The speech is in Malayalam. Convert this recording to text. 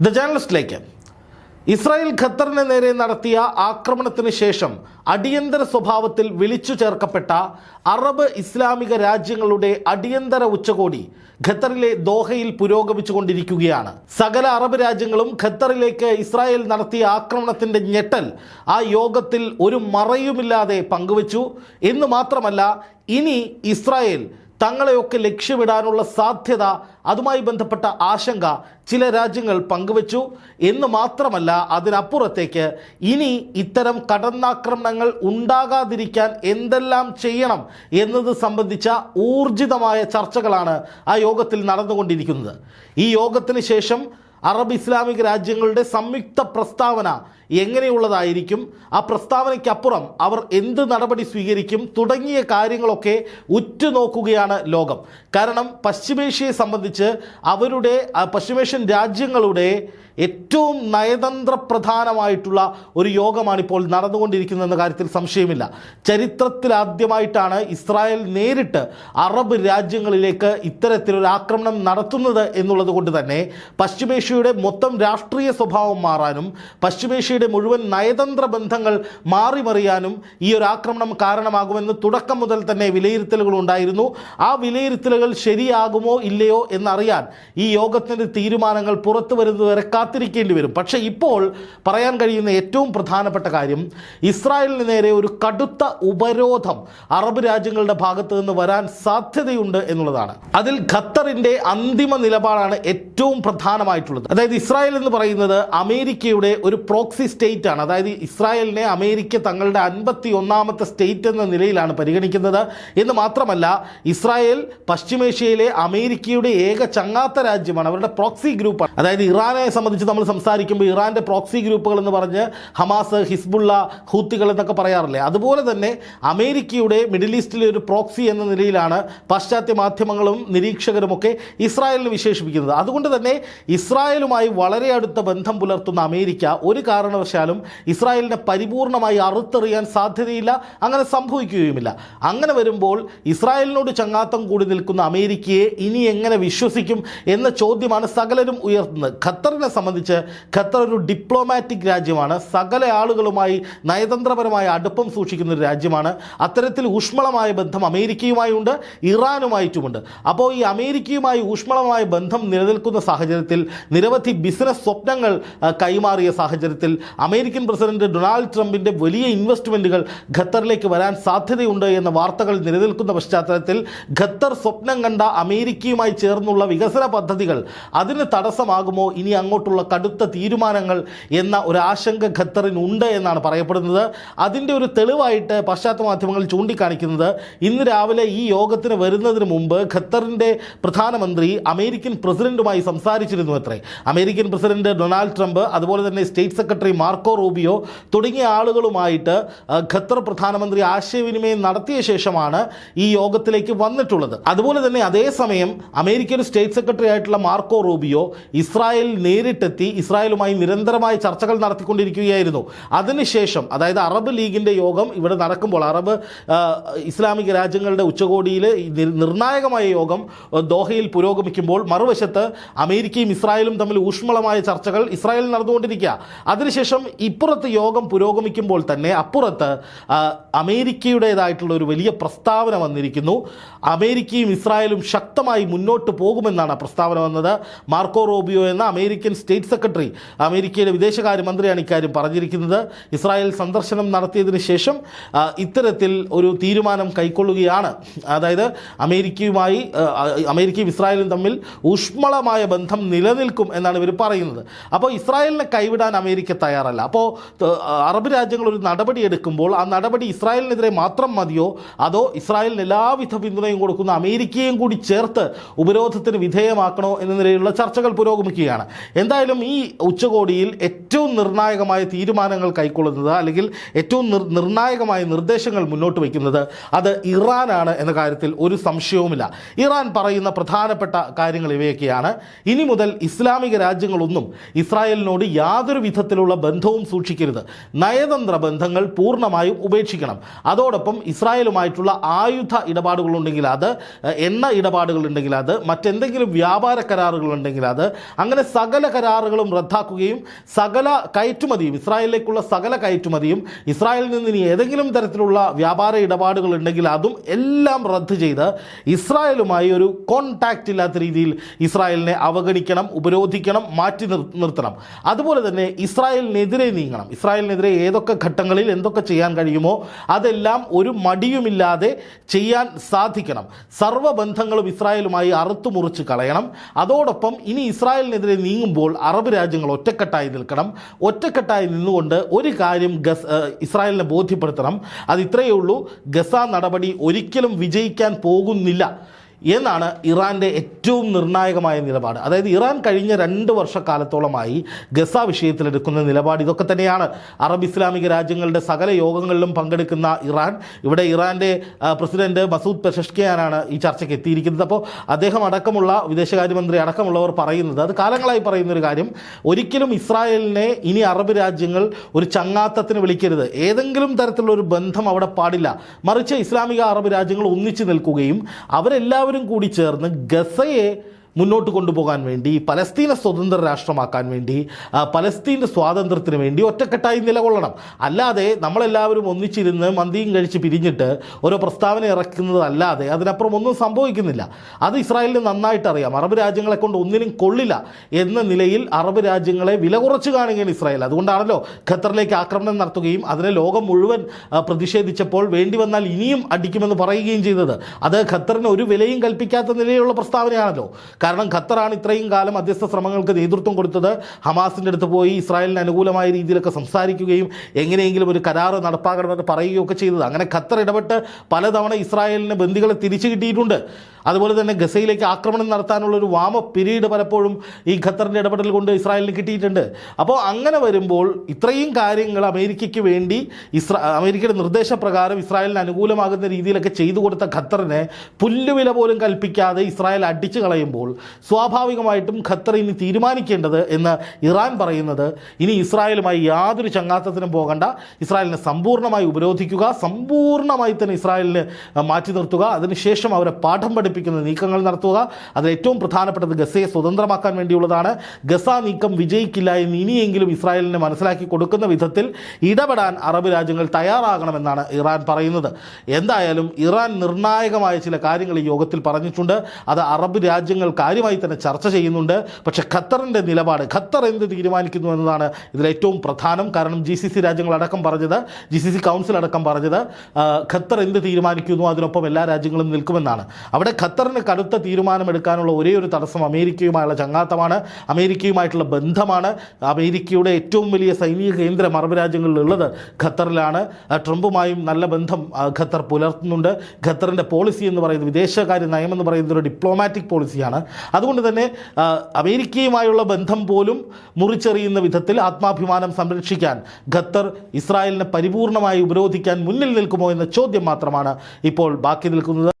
ദ ജേർണലിസ്റ്റിലേക്ക് ഇസ്രായേൽ ഖത്തറിന് നേരെ നടത്തിയ ആക്രമണത്തിന് ശേഷം അടിയന്തര സ്വഭാവത്തിൽ വിളിച്ചു ചേർക്കപ്പെട്ട അറബ് ഇസ്ലാമിക രാജ്യങ്ങളുടെ അടിയന്തര ഉച്ചകോടി ഖത്തറിലെ ദോഹയിൽ പുരോഗമിച്ചുകൊണ്ടിരിക്കുകയാണ്. സകല അറബ് രാജ്യങ്ങളും ഖത്തറിലേക്ക് ഇസ്രായേൽ നടത്തിയ ആക്രമണത്തിന്റെ ഞെട്ടൽ ആ യോഗത്തിൽ ഒരു മറയുമില്ലാതെ പങ്കുവച്ചു. എന്ന് മാത്രമല്ല ഇനി ഇസ്രായേൽ തങ്ങളെയൊക്കെ ലക്ഷ്യമിടാനുള്ള സാധ്യത അതുമായി ബന്ധപ്പെട്ട ആശങ്ക ചില രാജ്യങ്ങൾ പങ്കുവച്ചു. എന്ന് മാത്രമല്ല അതിനപ്പുറത്തേക്ക് ഇനി ഇത്തരം കടന്നാക്രമണങ്ങൾ ഉണ്ടാകാതിരിക്കാൻ എന്തെല്ലാം ചെയ്യണം എന്നത് സംബന്ധിച്ച ഊർജിതമായ ചർച്ചകളാണ് ആ യോഗത്തിൽ നടന്നുകൊണ്ടിരിക്കുന്നത്. ഈ യോഗത്തിന് ശേഷം അറബ് ഇസ്ലാമിക രാജ്യങ്ങളുടെ സംയുക്ത പ്രസ്താവന എങ്ങനെയുള്ളതായിരിക്കും? ആ പ്രസ്താവനയ്ക്കപ്പുറം അവർ എന്ത് നടപടി സ്വീകരിക്കും? തുടങ്ങിയ കാര്യങ്ങളൊക്കെ ഉറ്റുനോക്കുകയാണ് ലോകം. കാരണം പശ്ചിമേഷ്യയെ സംബന്ധിച്ച് അവരുടെ പശ്ചിമേഷ്യൻ രാജ്യങ്ങളുടെ ഏറ്റവും നയതന്ത്ര പ്രധാനമായിട്ടുള്ള ഒരു യോഗമാണിപ്പോൾ നടന്നുകൊണ്ടിരിക്കുന്നതെന്ന കാര്യത്തിൽ സംശയമില്ല. ചരിത്രത്തിലാദ്യമായിട്ടാണ് ഇസ്രായേൽ നേരിട്ട് അറബ് രാജ്യങ്ങളിലേക്ക് ഇത്തരത്തിലൊരു ആക്രമണം നടത്തുന്നത് എന്നുള്ളത് കൊണ്ട് തന്നെ പശ്ചിമേഷ്യയുടെ മൊത്തം രാഷ്ട്രീയ സ്വഭാവം മാറാനും പശ്ചിമേഷ്യയുടെ മുഴുവൻ നയതന്ത്ര ബന്ധങ്ങൾ മാറിമറിയാനും ഈ ഒരു ആക്രമണം കാരണമാകുമെന്ന് തുടക്കം മുതൽ തന്നെ വിലയിരുത്തലുകൾ ഉണ്ടായിരുന്നു. ആ വിലയിരുത്തലുകൾ ശരിയാകുമോ ഇല്ലയോ എന്നറിയാൻ ഈ യോഗത്തിന്റെ തീരുമാനങ്ങൾ പുറത്തു വരുന്നതുവരെ കാത്തിരിക്കേണ്ടി വരും. പക്ഷേ ഇപ്പോൾ പറയാൻ കഴിയുന്ന ഏറ്റവും പ്രധാനപ്പെട്ട കാര്യം ഇസ്രായേലിന് നേരെ ഒരു കടുത്ത ഉപരോധം അറബ് രാജ്യങ്ങളുടെ ഭാഗത്ത് നിന്ന് വരാൻ സാധ്യതയുണ്ട് എന്നുള്ളതാണ്. അതിൽ ഖത്തറിന്റെ അന്തിമ നിലപാടാണ് ഏറ്റവും പ്രധാനമായിട്ടുള്ളത്. അതായത് ഇസ്രായേൽ എന്ന് പറയുന്നത് അമേരിക്കയുടെ ഒരു പ്രോക്സി സ്റ്റേറ്റ് ആണ് അതായത് ഇസ്രായേലിനെ അമേരിക്ക തങ്ങളുടെ അൻപത്തി ഒന്നാമത്തെ സ്റ്റേറ്റ് എന്ന നിലയിലാണ് പരിഗണിക്കുന്നത്. എന്ന് മാത്രമല്ല ഇസ്രായേൽ പശ്ചിമേഷ്യയിലെ അമേരിക്കയുടെ ഏക ചങ്ങാത്ത രാജ്യമാണ്. അവരുടെ പ്രോക്സി ഗ്രൂപ്പാണ് അതായത് ഇറാനെ സംബന്ധിച്ച് നമ്മൾ സംസാരിക്കുമ്പോൾ ഇറാന്റെ പ്രോക്സി ഗ്രൂപ്പുകൾ എന്ന് പറഞ്ഞ് ഹമാസ് ഹിസ്ബുള്ള ഹൂത്തികൾ എന്നൊക്കെ പറയാറില്ലേ? അതുപോലെ തന്നെ അമേരിക്കയുടെ മിഡിൽ ഈസ്റ്റിലെ ഒരു പ്രോക്സി എന്ന നിലയിലാണ് പാശ്ചാത്യ മാധ്യമങ്ങളും നിരീക്ഷകരും ഒക്കെ ഇസ്രായേലിനെ വിശേഷിപ്പിക്കുന്നത്. അതുകൊണ്ട് തന്നെ ഇസ്രായേലുമായി വളരെ അടുത്ത ബന്ധം പുലർത്തുന്ന അമേരിക്ക ഒരു കാരണവശാലും ഇസ്രായേലിനെ പരിപൂർണമായി അറുത്തെറിയാൻ സാധ്യതയില്ല അങ്ങനെ സംഭവിക്കുകയുമില്ല. അങ്ങനെ വരുമ്പോൾ ഇസ്രായേലിനോട് ചങ്ങാത്തം കൂടി നിൽക്കുന്ന അമേരിക്കയെ ഇനി എങ്ങനെ വിശ്വസിക്കും എന്ന ചോദ്യമാണ് സകലരും ഉയർത്തുന്നത്. ഖത്തറിനെ സംബന്ധിച്ച് ഖത്തർ ഒരു ഡിപ്ലോമാറ്റിക് രാജ്യമാണ്. സകല ആളുകളുമായി നയതന്ത്രപരമായ അടുപ്പം സൂക്ഷിക്കുന്ന ഒരു രാജ്യമാണ്. അത്തരത്തിൽ ഊഷ്മളമായ ബന്ധം അമേരിക്കയുമായുണ്ട് ഇറാനുമായിട്ടുമുണ്ട്. അപ്പോൾ ഈ അമേരിക്കയുമായി ഊഷ്മളമായ ബന്ധം നിലനിൽക്കുന്ന സാഹചര്യത്തിൽ നിരവധി ബിസിനസ് സ്വപ്നങ്ങൾ കൈമാറിയ സാഹചര്യത്തിൽ അമേരിക്കൻ പ്രസിഡന്റ് ഡൊണാൾഡ് ട്രംപിന്റെ വലിയ ഇൻവെസ്റ്റ്മെന്റുകൾ ഖത്തറിലേക്ക് വരാൻ സാധ്യതയുണ്ട് എന്ന വാർത്തകൾ നിലനിൽക്കുന്ന പശ്ചാത്തലത്തിൽ ഖത്തർ സ്വപ്നം കണ്ട അമേരിക്കയുമായി ചേർന്നുള്ള വികസന പദ്ധതികൾ അതിന് തടസ്സമാകുമോ? ഇനി അങ്ങോട്ടുള്ള കടുത്ത തീരുമാനങ്ങൾ എന്ന ഒരു ആശങ്ക ഖത്തറിനുണ്ട് എന്നാണ് പറയപ്പെടുന്നത്. അതിന്റെ ഒരു തെളിവായിട്ട് പാശ്ചാത്യ മാധ്യമങ്ങൾ ചൂണ്ടിക്കാണിക്കുന്നത് ഇന്ന് രാവിലെ ഈ യോഗത്തിന് വരുന്നതിന് മുമ്പ് ഖത്തറിന്റെ പ്രധാനമന്ത്രി അമേരിക്കൻ പ്രസിഡന്റുമായി സംസാരിച്ചിരുന്നു അത്രേ. അമേരിക്കൻ പ്രസിഡന്റ് ഡൊണാൾഡ് ട്രംപ് അതുപോലെ തന്നെ സ്റ്റേറ്റ് സെക്രട്ടറി മാർക്കോ റൂബിയോ തുടങ്ങിയ ആളുകളുമായിട്ട് ഖത്തർ പ്രധാനമന്ത്രി ആശയവിനിമയം നടത്തിയ ശേഷമാണ് ഈ യോഗത്തിലേക്ക് വന്നിട്ടുള്ളത്. അതുപോലെ തന്നെ അതേസമയം അമേരിക്കൻ സ്റ്റേറ്റ് സെക്രട്ടറി ആയിട്ടുള്ള മാർക്കോ റൂബിയോ ഇസ്രായേൽ നേരിട്ടെത്തി ഇസ്രായേലുമായി നിരന്തരമായ ചർച്ചകൾ നടത്തിക്കൊണ്ടിരിക്കുകയായിരുന്നു. അതിനുശേഷം അതായത് അറബ് ലീഗിന്റെ യോഗം ഇവിടെ നടക്കുമ്പോൾ അറബ് ഇസ്ലാമിക രാജ്യങ്ങളുടെ ഉച്ചകോടിയിൽ നിർണായകമായ യോഗം ദോഹയിൽ പുരോഗമിക്കുമ്പോൾ മറുവശത്ത് അമേരിക്കയും ഇസ്രായേലും തമ്മിൽ ഊഷ്മളമായ ചർച്ചകൾ ഇസ്രായേൽ നടന്നുകൊണ്ടിരിക്കുക. അതിനുശേഷം ഇപ്പുറത്ത് യോഗം പുരോഗമിക്കുമ്പോൾ തന്നെ അപ്പുറത്ത് അമേരിക്കയുടേതായിട്ടുള്ള ഒരു വലിയ പ്രസ്താവന വന്നിരിക്കുന്നു. അമേരിക്കയും ഇസ്രായേലും ശക്തമായി മുന്നോട്ട് പോകുമെന്നാണ് ആ പ്രസ്താവന വന്നത്. മാർക്കോ റോബിയോ എന്ന അമേരിക്കൻ സ്റ്റേറ്റ് സെക്രട്ടറി അമേരിക്കയുടെ വിദേശകാര്യമന്ത്രിയാണ് ഇക്കാര്യം പറഞ്ഞിരിക്കുന്നത്. ഇസ്രായേൽ സന്ദർശനം നടത്തിയതിന് ശേഷം ഇത്തരത്തിൽ ഒരു തീരുമാനം കൈക്കൊള്ളുകയാണ്. അതായത് അമേരിക്കയുമായി അമേരിക്കയും ഇസ്രായേലും തമ്മിൽ ഊഷ്മളമായ ബന്ധം നിലനിൽക്കും എന്നാണ് ഇവർ പറയുന്നത്. അപ്പോൾ ഇസ്രായേലിനെ കൈവിടാൻ അമേരിക്ക തയ്യാറല്ല. അപ്പോൾ അറബ് രാജ്യങ്ങൾ ഒരു നടപടി എടുക്കുമ്പോൾ ആ നടപടി ഇസ്രായേലിനെതിരെ മാത്രം മതിയോ? അതോ ഇസ്രായേലിന് എല്ലാവിധ പിന്തുണയും കൊടുക്കുന്ന അമേരിക്കയും കൂടി ചേർത്ത് ഉപരോധത്തിന് വിധേയമാക്കണോ എന്ന നിലയിലുള്ള ചർച്ചകൾ പുരോഗമിക്കുകയാണ്. എന്തായാലും ഈ ഉച്ചകോടിയിൽ ഏറ്റവും നിർണായകമായ തീരുമാനങ്ങൾ കൈക്കൊള്ളുന്നത് അല്ലെങ്കിൽ ഏറ്റവും നിർണായകമായ നിർദ്ദേശങ്ങൾ മുന്നോട്ട് വയ്ക്കുന്നത് അത് ഇറാനാണ് എന്ന കാര്യത്തിൽ ഒരു സംശയവുമില്ല. ഇറാൻ പറയുന്ന പ്രധാനപ്പെട്ട കാര്യങ്ങൾ ഇവയൊക്കെയാണ്. ഇനി മുതൽ ഇസ്ലാം ഇസ്ലാമിക രാജ്യങ്ങളൊന്നും ഇസ്രായേലിനോട് യാതൊരു വിധത്തിലുള്ള ബന്ധവും സൂക്ഷിക്കരുത്. നയതന്ത്ര ബന്ധങ്ങൾ പൂർണമായും ഉപേക്ഷിക്കണം. അതോടൊപ്പം ഇസ്രായേലുമായിട്ടുള്ള ആയുധ ഇടപാടുകളുണ്ടെങ്കിൽ അത് എണ്ണ ഇടപാടുകളുണ്ടെങ്കിൽ അത് മറ്റെന്തെങ്കിലും വ്യാപാര കരാറുകളുണ്ടെങ്കിൽ അത് അങ്ങനെ സകല കരാറുകളും റദ്ദാക്കുകയും സകല കയറ്റുമതിയും ഇസ്രായേലിലേക്കുള്ള സകല കയറ്റുമതിയും ഇസ്രായേലിൽ നിന്ന് ഇനി ഏതെങ്കിലും തരത്തിലുള്ള വ്യാപാര ഇടപാടുകൾ ഉണ്ടെങ്കിൽ അതും എല്ലാം റദ്ദ് ചെയ്ത് ഇസ്രായേലുമായി ഒരു കോൺടാക്റ്റ് ഇല്ലാത്ത രീതിയിൽ ഇസ്രായേലിനെ അവഗണിക്കണം. ഉപരോധിക്കണം മാറ്റി നിർ നിർത്തണം. അതുപോലെ തന്നെ ഇസ്രായേലിനെതിരെ നീങ്ങണം. ഇസ്രായേലിനെതിരെ ഏതൊക്കെ ഘട്ടങ്ങളിൽ എന്തൊക്കെ ചെയ്യാൻ കഴിയുമോ അതെല്ലാം ഒരു മടിയുമില്ലാതെ ചെയ്യാൻ സാധിക്കണം. സർവബന്ധങ്ങളും ഇസ്രായേലുമായി അറുത്തു മുറിച്ച് കളയണം. അതോടൊപ്പം ഇനി ഇസ്രായേലിനെതിരെ നീങ്ങുമ്പോൾ അറബ് രാജ്യങ്ങൾ ഒറ്റക്കെട്ടായി നിൽക്കണം. ഒറ്റക്കെട്ടായി നിന്നുകൊണ്ട് ഒരു കാര്യം ഗസ് ഇസ്രായേലിനെ ബോധ്യപ്പെടുത്തണം. അത് ഇത്രയേ ഉള്ളൂ. ഗസ നടപടി ഒരിക്കലും വിജയിക്കാൻ പോകുന്നില്ല. എന്നാണ് ഇറാന്റെ ഏറ്റവും നിർണായകമായ നിലപാട്. അതായത് ഇറാൻ കഴിഞ്ഞ രണ്ട് വർഷക്കാലത്തോളമായി ഗസ വിഷയത്തിലെടുക്കുന്ന നിലപാട് ഇതൊക്കെ തന്നെയാണ്. അറബ് ഇസ്ലാമിക രാജ്യങ്ങളുടെ സകല യോഗങ്ങളിലും പങ്കെടുക്കുന്ന ഇറാൻ. ഇവിടെ ഇറാന്റെ പ്രസിഡന്റ് മസൂദ് പെഷഷ്കിയാനാണ് ഈ ചർച്ചയ്ക്ക് എത്തിയിരിക്കുന്നത്. അപ്പോൾ അദ്ദേഹം അടക്കമുള്ള വിദേശകാര്യമന്ത്രി അടക്കമുള്ളവർ പറയുന്നത് അത് കാലങ്ങളായി പറയുന്ന ഒരു കാര്യം. ഒരിക്കലും ഇസ്രായേലിനെ ഇനി അറബ് രാജ്യങ്ങൾ ഒരു ചങ്ങാത്തത്തിന് വിളിക്കരുത്. ഏതെങ്കിലും തരത്തിലുള്ള ഒരു ബന്ധം അവിടെ പാടില്ല. മറിച്ച് ഇസ്ലാമിക അറബ് രാജ്യങ്ങൾ ഒന്നിച്ചു നിൽക്കുകയും അവരെല്ലാവരും കൂടി ചേർന്ന് ഗസയെ മുന്നോട്ട് കൊണ്ടുപോകാൻ വേണ്ടി പലസ്തീനെ സ്വതന്ത്ര രാഷ്ട്രമാക്കാൻ വേണ്ടി പലസ്തീന്റെ സ്വാതന്ത്ര്യത്തിന് വേണ്ടി ഒറ്റക്കെട്ടായി നിലകൊള്ളണം. അല്ലാതെ നമ്മളെല്ലാവരും ഒന്നിച്ചിരുന്ന് മന്തിയും കഴിച്ച് പിരിഞ്ഞിട്ട് ഓരോ പ്രസ്താവന ഇറക്കുന്നതല്ലാതെ അതിനപ്പുറം ഒന്നും സംഭവിക്കുന്നില്ല. അത് ഇസ്രായേലിന് നന്നായിട്ട് അറിയാം അറബ് രാജ്യങ്ങളെ കൊണ്ട് ഒന്നിനും കൊള്ളില്ല എന്ന നിലയിൽ അറബ് രാജ്യങ്ങളെ വില കുറച്ച് കാണുകയാണ് ഇസ്രായേൽ. അതുകൊണ്ടാണല്ലോ ഖത്തറിലേക്ക് ആക്രമണം നടത്തുകയും അതിനെ ലോകം മുഴുവൻ പ്രതിഷേധിച്ചപ്പോൾ വേണ്ടി വന്നാൽ ഇനിയും അടിക്കുമെന്ന് പറയുകയും ചെയ്തത്. അത് ഖത്തറിന് ഒരു വിലയും കൽപ്പിക്കാത്ത നിലയിലുള്ള പ്രസ്താവനയാണല്ലോ. കാരണം ഖത്തറാണ് ഇത്രയും കാലം മധ്യസ്ഥ ശ്രമങ്ങൾക്ക് നേതൃത്വം കൊടുത്തത്. ഹമാസിന്റെ അടുത്ത് പോയി ഇസ്രായേലിന് അനുകൂലമായ രീതിയിലൊക്കെ സംസാരിക്കുകയും എങ്ങനെയെങ്കിലും ഒരു കരാറ് നടപ്പാക്കണമെന്ന് പറയുകയൊക്കെ ചെയ്തത്. അങ്ങനെ ഖത്തർ ഇടപെട്ട് പലതവണ ഇസ്രായേലിന് ബന്ദികളെ തിരിച്ചു കിട്ടിയിട്ടുണ്ട്. അതുപോലെ തന്നെ ഗസയിലേക്ക് ആക്രമണം നടത്താനുള്ള ഒരു വാമ പിരീഡ് പലപ്പോഴും ഈ ഖത്തറിന്റെ ഇടപെടൽ കൊണ്ട് ഇസ്രായേലിന് കിട്ടിയിട്ടുണ്ട്. അപ്പോൾ അങ്ങനെ വരുമ്പോൾ ഇത്രയും കാര്യങ്ങൾ അമേരിക്കയ്ക്ക് വേണ്ടി ഇസ്രാ അമേരിക്കയുടെ നിർദ്ദേശപ്രകാരം ഇസ്രായേലിന് അനുകൂലമാകുന്ന രീതിയിലൊക്കെ ചെയ്തു കൊടുത്ത ഖത്തറിനെ പുല്ലുവില പോലും കൽപ്പിക്കാതെ ഇസ്രായേൽ അടിച്ചു കളയുമ്പോൾ സ്വാഭാവികമായിട്ടും ഖത്തർ ഇനി തീരുമാനിക്കേണ്ടത് എന്ന് ഇറാൻ പറയുന്നത് ഇനി ഇസ്രായേലുമായി യാതൊരു ചങ്ങാത്തത്തിനും പോകണ്ട. ഇസ്രായേലിനെ സമ്പൂർണമായി ഉപരോധിക്കുക സമ്പൂർണമായി തന്നെ ഇസ്രായേലിന് മാറ്റി നിർത്തുക. അതിനുശേഷം അവരെ പാഠം പഠിപ്പിക്കുന്ന നീക്കങ്ങൾ നടത്തുക. അതിൽ ഏറ്റവും പ്രധാനപ്പെട്ടത് ഗസയെ സ്വതന്ത്രമാക്കാൻ വേണ്ടിയുള്ളതാണ്. ഗസ നീക്കം വിജയിക്കില്ല എന്ന് ഇനിയെങ്കിലും ഇസ്രായേലിനെ മനസ്സിലാക്കി കൊടുക്കുന്ന വിധത്തിൽ ഇടപെടാൻ അറബ് രാജ്യങ്ങൾ തയ്യാറാകണമെന്നാണ് ഇറാൻ പറയുന്നത്. എന്തായാലും ഇറാൻ നിർണായകമായ ചില കാര്യങ്ങൾ ഈ യോഗത്തിൽ പറഞ്ഞിട്ടുണ്ട്. അത് അറബ് രാജ്യങ്ങൾ കാര്യമായി തന്നെ ചർച്ച ചെയ്യുന്നുണ്ട്. പക്ഷേ ഖത്തറിന്റെ നിലപാട് ഖത്തർ എന്ത് തീരുമാനിക്കുന്നു എന്നതാണ് ഇതിൽ ഏറ്റവും പ്രധാനം. കാരണം ജി സി സി രാജ്യങ്ങളടക്കം പറഞ്ഞത് ജി സി സി കൗൺസിൽ അടക്കം പറഞ്ഞത് ഖത്തർ എന്ത് തീരുമാനിക്കുന്നു അതിനൊപ്പം എല്ലാ രാജ്യങ്ങളും നിൽക്കുമെന്നാണ്. അവിടെ ഖത്തറിന് കടുത്ത തീരുമാനമെടുക്കാനുള്ള ഒരേ ഒരു തടസ്സം അമേരിക്കയുമായുള്ള ചങ്ങാത്തമാണ്. അമേരിക്കയുമായിട്ടുള്ള ബന്ധമാണ്. അമേരിക്കയുടെ ഏറ്റവും വലിയ സൈനിക കേന്ദ്രം അറബ് രാജ്യങ്ങളിലുള്ളത് ഖത്തറിലാണ്. ട്രംപുമായും നല്ല ബന്ധം ഖത്തർ പുലർത്തുന്നുണ്ട്. ഖത്തറിന്റെ പോളിസി എന്ന് പറയുന്നത് വിദേശകാര്യ നയം എന്ന് പറയുന്നത് ഒരു ഡിപ്ലോമാറ്റിക് പോളിസിയാണ്. അതുകൊണ്ട് തന്നെ അമേരിക്കയുമായുള്ള ബന്ധം പോലും മുറിച്ചെറിയുന്ന വിധത്തിൽ ആത്മാഭിമാനം സംരക്ഷിക്കാൻ ഖത്തർ ഇസ്രായേലിനെ പരിപൂർണമായി ഉപരോധിക്കാൻ മുന്നിൽ നിൽക്കുമോ എന്ന ചോദ്യം മാത്രമാണ് ഇപ്പോൾ ബാക്കി നിൽക്കുന്നത്.